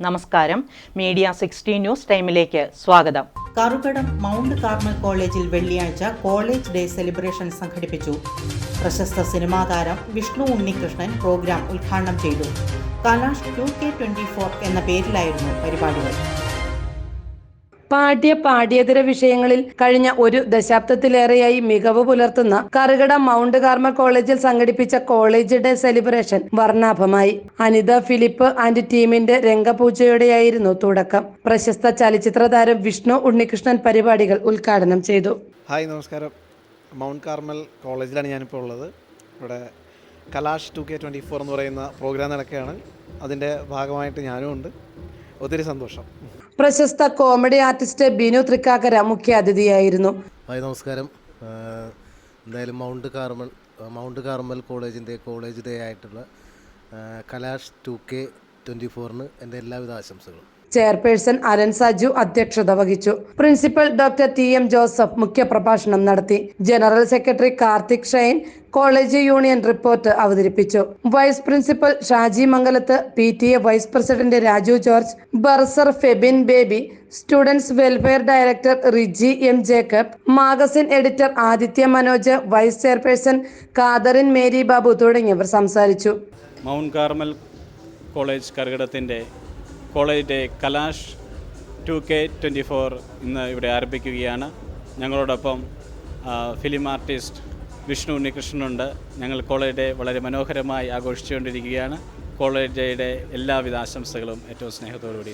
നമസ്കാരം. Media sixty news ടൈമിലേക്ക് സ്വാഗതം. കറുകടം മൗണ്ട് കാർമൽ കോളേജിൽ വെള്ളിയാഴ്ച കോളേജ് ഡേ സെലിബ്രേഷൻ സംഘടിപ്പിച്ചു. പ്രശസ്ത സിനിമാ താരം വിഷ്ണു ഉണ്ണികൃഷ്ണൻ പ്രോഗ്രാം ഉദ്ഘാടനം ചെയ്തു. Kalash two K twenty four എന്ന പേരിലായിരുന്നു പരിപാടികൾ. പാഠ്യ പാഠ്യേതര വിഷയങ്ങളിൽ കഴിഞ്ഞ ഒരു ദശാബ്ദത്തിലേറെയായി മികവ് പുലർത്തുന്ന കറുകട മൗണ്ട് കാർമ കോളേജിൽ സംഘടിപ്പിച്ച കോളേജ് ഡേ സെലിബ്രേഷൻ വർണാഭമായി. അനിത ഫിലിപ്പ് ആൻഡ് ടീമിന്റെ രംഗപൂജയോടെയായിരുന്നു തുടക്കം. പ്രശസ്ത ചലച്ചിത്ര താരം വിഷ്ണു ഉണ്ണികൃഷ്ണൻ പരിപാടികൾ ഉദ്ഘാടനം ചെയ്തു. ഹായ് നമസ്കാരം. മൗണ്ട് കാർമൽ കോളേജിലാണ് ഞാനിപ്പോൾ ഉള്ളത്. ഇവിടെ Kalash two K twenty four എന്ന് പറയുന്ന പ്രോഗ്രാം നടക്കുകയാണ്. അതിന്റെ ഭാഗമായിട്ട് ഞാനും ഉണ്ട് ഒത്തിരി സന്തോഷം. പ്രശസ്ത കോമഡി ആർട്ടിസ്റ്റ് ബിനു തൃക്കാക്കര മുഖ്യ അതിഥിയായിരുന്നു. ഹായ് നമസ്കാരം. എന്തായാലും മൗണ്ട് കാർമൽ മൗണ്ട് കാർമൽ കോളേജിന്റെ കോളേജ് ഡേ ആയിട്ടുള്ള കലാഷ് ടു കെ ട്വന്റി ഫോറിന് എന്റെ എല്ലാവിധ ആശംസകളും. ചെയർപേഴ്സൺ അരൻ സാജു അധ്യക്ഷത വഹിച്ചു. Principal doctor T M Joseph മുഖ്യപ്രഭാഷണം നടത്തി. General secretary Karthik Shine college union report അവതരിപ്പിച്ചു. Vice principal Shaji Mangalath P T A vice president Raju George bursar Febin Baby students welfare director Riji M Jacob magazine editor Aditya Manoj vice chairperson Catherine Mary Babu തുടങ്ങിയവർ സംസാരിച്ചു. Mount Carmel college കർക്കിടത്തിന്റെ college Kalash two K twenty four ഇന്ന് ഇവിടെ ആരംഭിക്കുകയാണ്. ഞങ്ങളോടൊപ്പം film artist Vishnu ഉണ്ണികൃഷ്ണനുണ്ട്. ഞങ്ങൾ college day വളരെ മനോഹരമായി ആഘോഷിച്ചുകൊണ്ടിരിക്കുകയാണ്. College ഡേയുടെ എല്ലാവിധ ആശംസകളും ഏറ്റവും സ്നേഹത്തോടുകൂടി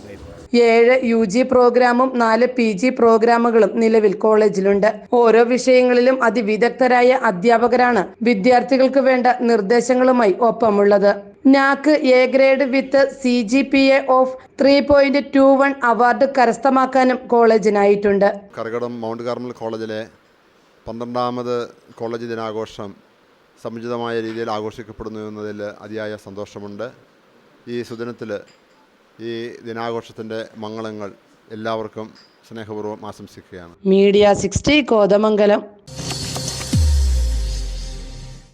ഏഴ് യു ജി പ്രോഗ്രാമും നാല് പി ജി പ്രോഗ്രാമുകളും നിലവിൽ കോളേജിലുണ്ട്. ഓരോ വിഷയങ്ങളിലും അതിവിദഗ്ധരായ അധ്യാപകരാണ് വിദ്യാർത്ഥികൾക്ക് വേണ്ട നിർദ്ദേശങ്ങളുമായി ഒപ്പമുള്ളത്. NAAC A grade with C G P A of three point two one award കരസ്ഥമാക്കാനും കോളേജിനായിട്ടുണ്ട്. കർഗടം മൗണ്ട് കാർമൽ കോളേജിലെ പന്ത്രണ്ടാമത് കോളേജ് ദിനാഘോഷം സമുചിതമായ രീതിയിൽ ആഘോഷിക്കപ്പെടുന്നു എന്നതിൽ അതിയായ സന്തോഷമുണ്ട്. ഈ സുദിനത്തിൽ ഈ ദിനാഘോഷത്തിന്റെ മംഗളങ്ങൾ എല്ലാവർക്കും സ്നേഹപൂർവം ആശംസിക്കുകയാണ്. Media sixty Kothamangalam